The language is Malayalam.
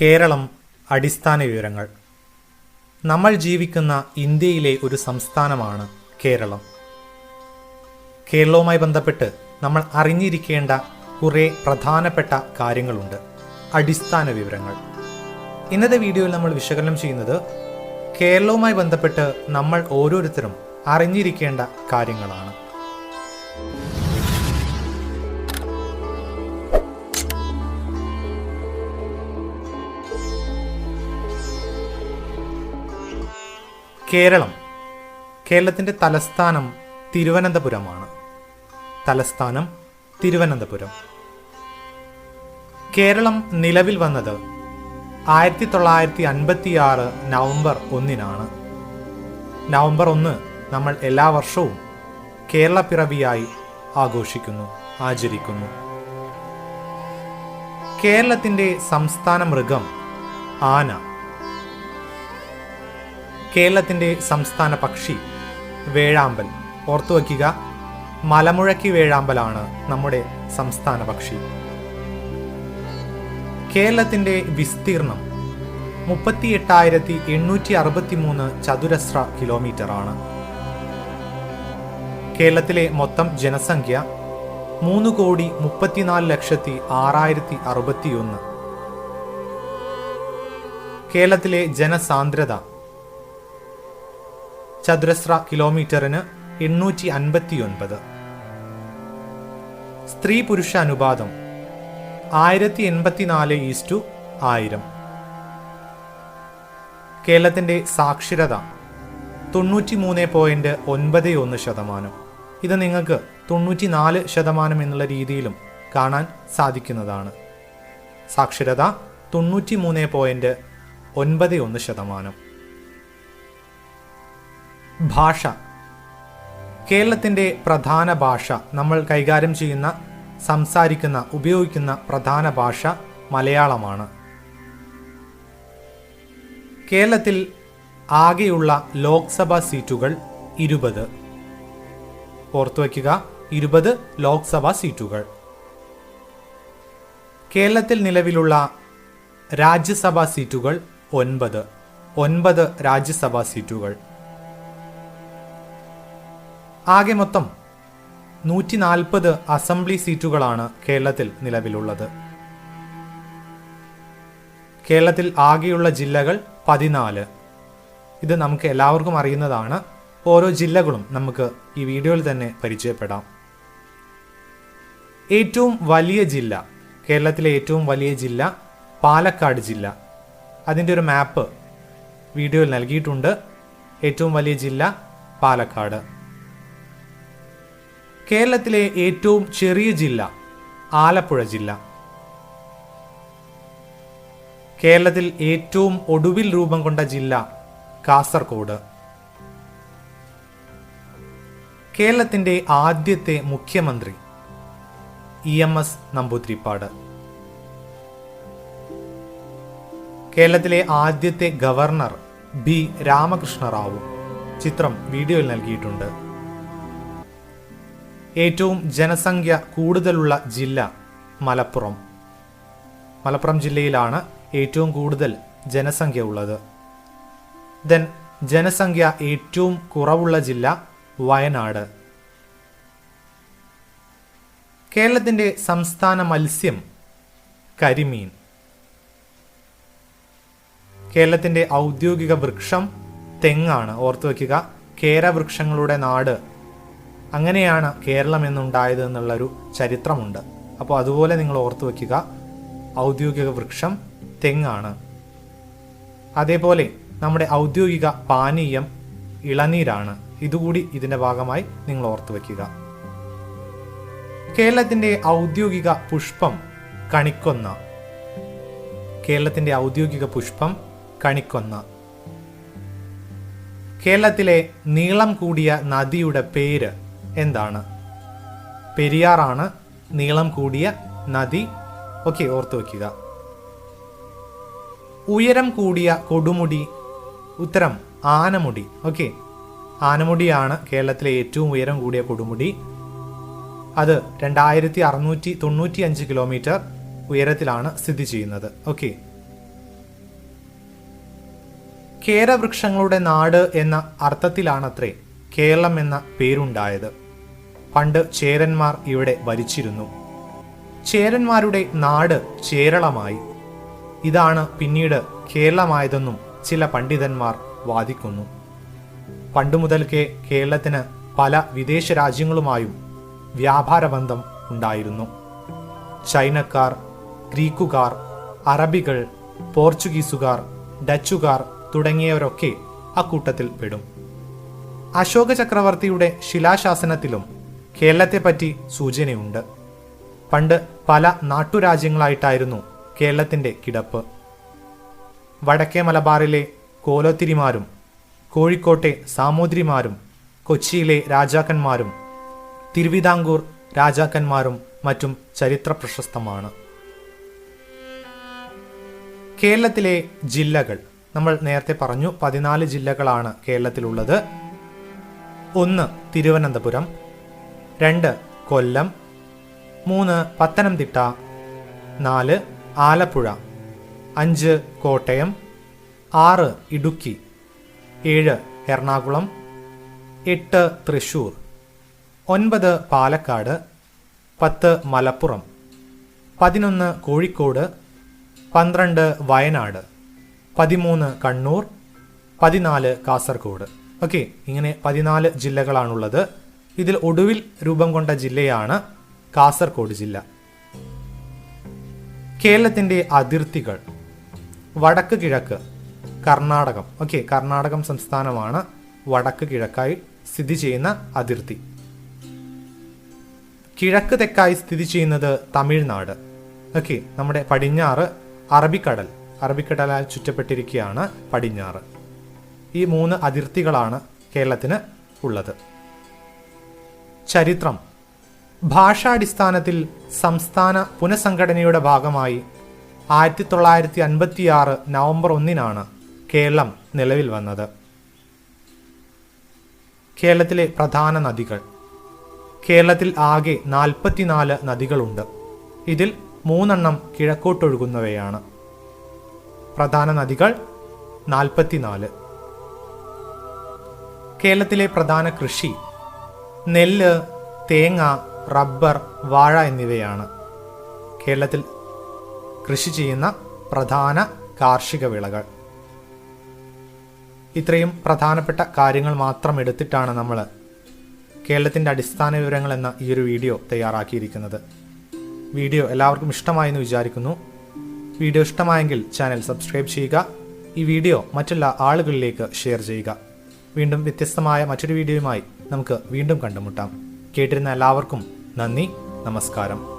കേരളം അടിസ്ഥാന വിവരങ്ങൾ. നമ്മൾ ജീവിക്കുന്ന ഇന്ത്യയിലെ ഒരു സംസ്ഥാനമാണ് കേരളം. കേരളവുമായി ബന്ധപ്പെട്ട് നമ്മൾ അറിഞ്ഞിരിക്കേണ്ട കുറേ പ്രധാനപ്പെട്ട കാര്യങ്ങളുണ്ട്. അടിസ്ഥാന വിവരങ്ങൾ. ഇന്നത്തെ വീഡിയോയിൽ നമ്മൾ വിശകലനം ചെയ്യുന്നത് കേരളവുമായി ബന്ധപ്പെട്ട് നമ്മൾ ഓരോരുത്തരും അറിഞ്ഞിരിക്കേണ്ട കാര്യങ്ങളാണ്. കേരളം കേരളത്തിന്റെ തലസ്ഥാനം തിരുവനന്തപുരമാണ്. തലസ്ഥാനം തിരുവനന്തപുരം. കേരളം നിലവിൽ വന്നത് ആയിരത്തി തൊള്ളായിരത്തി അൻപത്തി ആറ് നവംബർ ഒന്നിനാണ്. നവംബർ ഒന്ന് നമ്മൾ എല്ലാ വർഷവും കേരള പിറവിയായി ആഘോഷിക്കുന്നു ആചരിക്കുന്നു. കേരളത്തിന്റെ സംസ്ഥാന മൃഗം ആന. കേരളത്തിന്റെ സംസ്ഥാന പക്ഷി വേഴാമ്പൽ. ഓർത്തു വയ്ക്കുക മലമുഴക്കി വേഴാമ്പലാണ് നമ്മുടെ സംസ്ഥാന പക്ഷി. കേരളത്തിന്റെ വിസ്തീർണം മുപ്പത്തി എട്ടായിരത്തി എണ്ണൂറ്റി അറുപത്തി മൂന്ന് ചതുരശ്ര കിലോമീറ്റർ ആണ് കേരളത്തിലെ മൊത്തം ജനസംഖ്യ മൂന്ന് കോടി മുപ്പത്തിനാല് ലക്ഷത്തി ആറായിരത്തി അറുപത്തിയൊന്ന് കേരളത്തിലെ ജനസാന്ദ്രത ചതുരശ്ര കിലോമീറ്ററിന് എണ്ണൂറ്റി അൻപത്തിയൊൻപത് സ്ത്രീ പുരുഷ അനുപാതം ആയിരത്തി എൺപത്തിനാല് ഈസ്റ്റു ആയിരം. കേരളത്തിന്റെ സാക്ഷരത തൊണ്ണൂറ്റി മൂന്ന് പോയിന്റ് ഒൻപത് ഒന്ന് ശതമാനം. ഇത് നിങ്ങൾക്ക് തൊണ്ണൂറ്റി നാല് ശതമാനം എന്നുള്ള രീതിയിലും കാണാൻ സാധിക്കുന്നതാണ്. സാക്ഷരത തൊണ്ണൂറ്റി മൂന്ന് പോയിന്റ് ഒൻപത് ഒന്ന് ശതമാനം. ഭാഷ. കേരളത്തിന്റെ പ്രധാന ഭാഷ നമ്മൾ കൈകാര്യം ചെയ്യുന്ന സംസാരിക്കുന്ന ഉപയോഗിക്കുന്ന പ്രധാന ഭാഷ മലയാളമാണ്. കേരളത്തിൽ ആകെയുള്ള ലോക്സഭാ സീറ്റുകൾ ഇരുപത്. ഓർത്തു വയ്ക്കുക ഇരുപത് ലോക്സഭാ സീറ്റുകൾ. കേരളത്തിൽ നിലവിലുള്ള രാജ്യസഭാ സീറ്റുകൾ ഒൻപത്. ഒൻപത് രാജ്യസഭാ സീറ്റുകൾ. ആകെ മൊത്തം നൂറ്റി നാൽപ്പത് അസംബ്ലി സീറ്റുകളാണ് കേരളത്തിൽ നിലവിലുള്ളത്. കേരളത്തിൽ ആകെയുള്ള ജില്ലകൾ പതിനാല്. ഇത് നമുക്ക് എല്ലാവർക്കും അറിയുന്നതാണ്. ഓരോ ജില്ലകളും നമുക്ക് ഈ വീഡിയോയിൽ തന്നെ പരിചയപ്പെടാം. ഏറ്റവും വലിയ ജില്ല കേരളത്തിലെ ഏറ്റവും വലിയ ജില്ല പാലക്കാട് ജില്ല. അതിന്റെ ഒരു മാപ്പ് വീഡിയോയിൽ നൽകിയിട്ടുണ്ട്. ഏറ്റവും വലിയ ജില്ല പാലക്കാട്. കേരളത്തിലെ ഏറ്റവും ചെറിയ ജില്ല ആലപ്പുഴ ജില്ല. കേരളത്തിൽ ഏറ്റവും ഒടുവിൽ രൂപം കൊണ്ട ജില്ല കാസർഗോഡ് കേരളത്തിന്റെ ആദ്യത്തെ മുഖ്യമന്ത്രി ഇ എം എസ് നമ്പൂതിരിപ്പാട്. കേരളത്തിലെ ആദ്യത്തെ ഗവർണർ ബി രാമകൃഷ്ണ റാവു ചിത്രം വീഡിയോയിൽ നൽകിയിട്ടുണ്ട്. ഏറ്റവും ജനസംഖ്യ കൂടുതലുള്ള ജില്ല മലപ്പുറം. മലപ്പുറം ജില്ലയിലാണ് ഏറ്റവും കൂടുതൽ ജനസംഖ്യ ഉള്ളത്. ദെൻ ജനസംഖ്യ ഏറ്റവും കുറവുള്ള ജില്ല വയനാട്. കേരളത്തിന്റെ സംസ്ഥാന മത്സ്യം കരിമീൻ. കേരളത്തിന്റെ ഔദ്യോഗിക വൃക്ഷം തെങ്ങാണ്. ഓർത്തു വയ്ക്കുക കേരവൃക്ഷങ്ങളുടെ നാട് അങ്ങനെയാണ് കേരളം എന്നുണ്ടായത് എന്നുള്ളൊരു ചരിത്രമുണ്ട്. അപ്പോൾ അതുപോലെ നിങ്ങൾ ഓർത്തു വയ്ക്കുക ഔദ്യോഗിക വൃക്ഷം തെങ്ങാണ്. അതേപോലെ നമ്മുടെ ഔദ്യോഗിക പാനീയം ഇളനീരാണ്. ഇതുകൂടി ഇതിന്റെ ഭാഗമായി നിങ്ങൾ ഓർത്തു വയ്ക്കുക. കേരളത്തിന്റെ ഔദ്യോഗിക പുഷ്പം കണിക്കൊന്ന. കേരളത്തിന്റെ ഔദ്യോഗിക പുഷ്പം കണിക്കൊന്ന. കേരളത്തിലെ നീളം കൂടിയ നദിയുടെ പേര് എന്താണ്? പെരിയാറാണ് നീളം കൂടിയ നദി. ഓക്കെ ഓർത്തു വയ്ക്കുക ഉയരം കൂടിയ കൊടുമുടി. ഉത്തരം ആനമുടി. ഓക്കെ ആനമുടിയാണ് കേരളത്തിലെ ഏറ്റവും ഉയരം കൂടിയ കൊടുമുടി. അത് രണ്ടായിരത്തി അറുന്നൂറ്റി തൊണ്ണൂറ്റി അഞ്ച് കിലോമീറ്റർ ഉയരത്തിലാണ് സ്ഥിതി ചെയ്യുന്നത്. ഓക്കെ. കേരവൃക്ഷങ്ങളുടെ നാട് എന്ന അർത്ഥത്തിലാണത്രേ കേരളം എന്ന പേരുണ്ടായത്. പണ്ട് ചേരന്മാർ ഇവിടെ ഭരിച്ചിരുന്നു. ചേരന്മാരുടെ നാട് ചേരളമായി. ഇതാണ് പിന്നീട് കേരളമായതെന്നും ചില പണ്ഡിതന്മാർ വാദിക്കുന്നു. പണ്ടു മുതൽക്കേ കേരളത്തിന് പല വിദേശ രാജ്യങ്ങളുമായും വ്യാപാര ബന്ധം ഉണ്ടായിരുന്നു. ചൈനക്കാർ ഗ്രീക്കുകാർ അറബികൾ പോർച്ചുഗീസുകാർ ഡച്ചുകാർ തുടങ്ങിയവരൊക്കെ അക്കൂട്ടത്തിൽ പെടും. അശോക ചക്രവർത്തിയുടെ ശിലാശാസനത്തിലും കേരളത്തെപ്പറ്റി സൂചനയുണ്ട്. പണ്ട് പല നാട്ടുരാജ്യങ്ങളായിട്ടായിരുന്നു കേരളത്തിന്റെ കിടപ്പ്. വടക്കേ മലബാറിലെ കോലോത്തിരിമാരും കോഴിക്കോട്ടെ സാമൂതിരിമാരും കൊച്ചിയിലെ രാജാക്കന്മാരും തിരുവിതാംകൂർ രാജാക്കന്മാരും മറ്റും ചരിത്ര പ്രശസ്തമാണ് കേരളത്തിലെ ജില്ലകൾ. നമ്മൾ നേരത്തെ പറഞ്ഞു പതിനാല് ജില്ലകളാണ് കേരളത്തിലുള്ളത്. ഒന്ന് തിരുവനന്തപുരം രണ്ട് കൊല്ലം. മൂന്ന് പത്തനംതിട്ട. നാല് ആലപ്പുഴ. അഞ്ച് കോട്ടയം. ആറ് ഇടുക്കി. ഏഴ് എറണാകുളം. എട്ട് തൃശൂർ. ഒൻപത് പാലക്കാട്. പത്ത് മലപ്പുറം. പതിനൊന്ന് കോഴിക്കോട്. പന്ത്രണ്ട് വയനാട്. പതിമൂന്ന് കണ്ണൂർ. പതിനാല് കാസർഗോഡ്. ഓക്കെ ഇങ്ങനെ പതിനാല് ജില്ലകളാണുള്ളത്. ഇതിൽ ഒടുവിൽ രൂപം കൊണ്ട ജില്ലയാണ് കാസർഗോഡ് ജില്ല. കേരളത്തിന്റെ അതിർത്തികൾ വടക്ക് കിഴക്ക് കർണാടകം. ഓക്കെ കർണാടകം സംസ്ഥാനമാണ് വടക്ക് കിഴക്കായി സ്ഥിതി ചെയ്യുന്ന അതിർത്തി. കിഴക്ക് തെക്കായി സ്ഥിതി ചെയ്യുന്നത് തമിഴ്നാട്. ഓക്കെ നമ്മുടെ പടിഞ്ഞാറ് അറബിക്കടൽ. അറബിക്കടലാൽ ചുറ്റപ്പെട്ടിരിക്കുകയാണ് പടിഞ്ഞാറ്. ഈ മൂന്ന് അതിർത്തികളാണ് കേരളത്തിന് ഉള്ളത്. ചരിത്രം. ഭാഷാടിസ്ഥാനത്തിൽ സംസ്ഥാന പുനഃസംഘടനയുടെ ഭാഗമായി ആയിരത്തി തൊള്ളായിരത്തി അൻപത്തിയാറ് നവംബർ ഒന്നിനാണ് കേരളം നിലവിൽ വന്നത്. കേരളത്തിലെ പ്രധാന നദികൾ. കേരളത്തിൽ ആകെ നാൽപ്പത്തിനാല് നദികളുണ്ട്. ഇതിൽ മൂന്നെണ്ണം കിഴക്കോട്ടൊഴുകുന്നവയാണ്. പ്രധാന നദികൾ നാൽപ്പത്തിനാല്. കേരളത്തിലെ പ്രധാന കൃഷി നെല്ല് തേങ്ങ റബ്ബർ വാഴ എന്നിവയാണ് കേരളത്തിൽ കൃഷി ചെയ്യുന്ന പ്രധാന കാർഷിക വിളകൾ. ഇത്രയും പ്രധാനപ്പെട്ട കാര്യങ്ങൾ മാത്രം എടുത്തിട്ടാണ് നമ്മൾ കേരളത്തിന്റെ അടിസ്ഥാന വിവരങ്ങൾ എന്ന ഈ ഒരു വീഡിയോ തയ്യാറാക്കിയിരിക്കുന്നത്. വീഡിയോ എല്ലാവർക്കും ഇഷ്ടമായെന്ന് വിചാരിക്കുന്നു. വീഡിയോ ഇഷ്ടമായെങ്കിൽ ചാനൽ സബ്സ്ക്രൈബ് ചെയ്യുക ഈ വീഡിയോ മറ്റുള്ള ആളുകളിലേക്ക് ഷെയർ ചെയ്യുക. വീണ്ടും വ്യത്യസ്തമായ മറ്റൊരു വീഡിയോയുമായി നമുക്ക് വീണ്ടും കണ്ടുമുട്ടാം. കേട്ടിരുന്ന എല്ലാവർക്കും നന്ദി നമസ്കാരം.